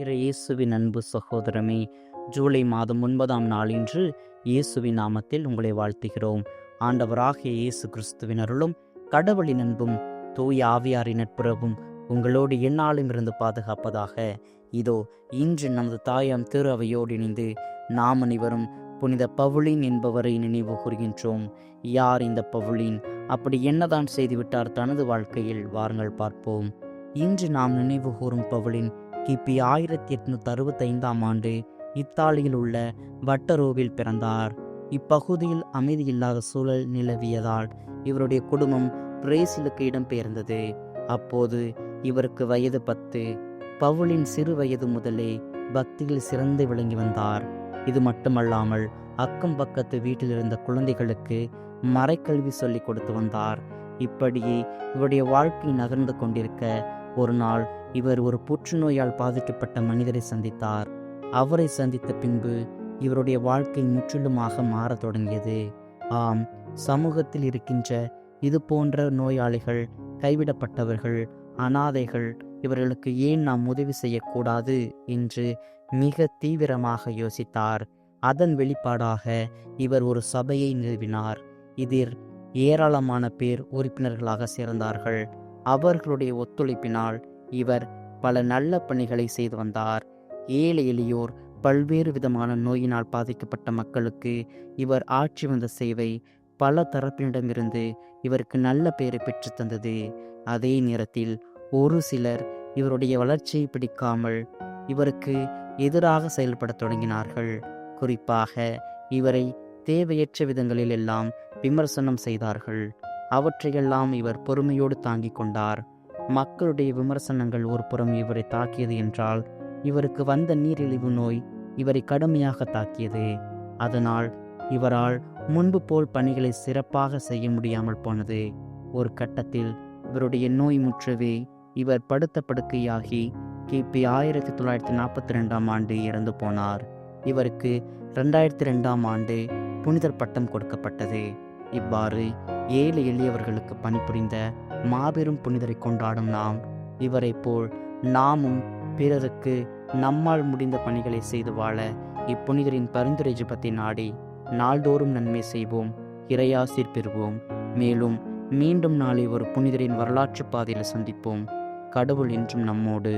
இறை இயேசுவின் அன்பு சகோதரமே ஜூலை மாதம் ஒன்பதாம் நாளின்று இயேசுவின் நாமத்தில் உங்களை வாழ்த்துகிறோம். ஆண்டவராகிய இயேசு கிறிஸ்துவின் அருளும் கடவுளின் அன்பும் தூய ஆவியாரின் நட்புறவும் உங்களோடு எந்நாளும் இருந்து பாதுகாப்பதாக. இதோ இன்று நமது தாயாம் திரு அவையோடு இணைந்து நாம் அனைவரும் புனித பவுளின் என்பவரை நினைவு கூறுகின்றோம் யார் இந்த பவுளின் அப்படி என்னதான் செய்துவிட்டார் தனது வாழ்க்கையில்? வாருங்கள் பார்ப்போம். இன்று நாம் நினைவு கூறும் பவுளின் கிபி ஆயிரத்தி எட்நூத்தி அறுபத்தைந்தாம் ஆண்டு இத்தாலியில் உள்ள வட்டரோவில் பிறந்தார். இப்பகுதியில் அமைதியில்லாத சூழல் நிலவியதால் இவருடைய குடும்பம் பிரேசிலுக்கு இடம்பெயர்ந்தது. அப்போது இவருக்கு வயது பத்து. பவுலின் சிறு வயது முதலே பக்தியில் சிறந்து விளங்கி வந்தார். இது மட்டுமல்லாமல் அக்கம் பக்கத்து வீட்டில் இருந்த குழந்தைகளுக்கு மறைக்கல்வி சொல்லிக் கொடுத்து வந்தார். இப்படியே இவருடைய வாழ்க்கை நகர்ந்து கொண்டிருக்க ஒரு நாள் இவர் ஒரு புற்றுநோயால் பாதிக்கப்பட்ட மனிதரை சந்தித்தார். அவரை சந்தித்த பின்பு இவருடைய வாழ்க்கை முற்றிலுமாக மாறத் தொடங்கியது. ஆம் சமூகத்தில் இருக்கின்ற இது போன்ற நோயாளிகள் கைவிடப்பட்டவர்கள் அனாதைகள் இவர்களுக்கு ஏன் நாம் உதவி செய்யக்கூடாது என்று மிக தீவிரமாக யோசித்தார். அதன் வெளிப்பாடாக இவர் ஒரு சபையை நிறுவினார். இதில் ஏராளமான பேர் உறுப்பினர்களாக சேர்ந்தார்கள். அவர்களுடைய ஒத்துழைப்பினால் இவர் பல நல்ல பணிகளை செய்து வந்தார். ஏழை எளியோர் பல்வேறு விதமான நோயினால் பாதிக்கப்பட்ட மக்களுக்கு இவர் ஆட்சி வந்த சேவை பல தரப்பினிடமிருந்து இவருக்கு நல்ல பெயரை பெற்றுத்தந்தது அதே நேரத்தில் ஒரு சிலர் இவருடைய வளர்ச்சியை பிடிக்காமல் இவருக்கு எதிராக செயல்படத் தொடங்கினார்கள். குறிப்பாக இவரை தேவையற்ற விதங்களில் எல்லாம் விமர்சனம் செய்தார்கள். அவற்றையெல்லாம் இவர் பொறுமையோடு தாங்கிக் கொண்டார். மக்களுடைய விமர்சனங்கள் ஒரு புறம் இவரை தாக்கியது என்றால் இவருக்கு வந்த நீரிழிவு நோய் இவரை கடுமையாக தாக்கியது. அதனால் இவரால் முன்பு போல் பணிகளை சிறப்பாக செய்ய முடியாமல் போனது. ஒரு கட்டத்தில் இவருடைய நோய் முற்றவே இவர் படுத்த படுக்கையாகி கிபி ஆயிரத்தி தொள்ளாயிரத்தி நாற்பத்தி ரெண்டாம் ஆண்டு இறந்து போனார். இவருக்கு ரெண்டாயிரத்தி ரெண்டாம் ஆண்டு புனிதர் பட்டம் கொடுக்கப்பட்டது. இவ்வாறு ஏழை எளியவர்களுக்கு பணிபுரிந்த மாபெரும் புனிதரை கொண்டாடும் நாம். இவரைப் போல் நாமும் பிறருக்கு நம்மால் முடிந்த பணிகளை செய்து வாழ இப்புனிதரின் பரிந்துரை ஜபத்தை நாடி நாள்தோறும் நன்மை செய்வோம் இறையாசிர் பெறுவோம். மேலும் மீண்டும் நாளை ஒரு புனிதரின் வரலாற்று பாதையில் சந்திப்போம். கடவுள் என்றும் நம்மோடு.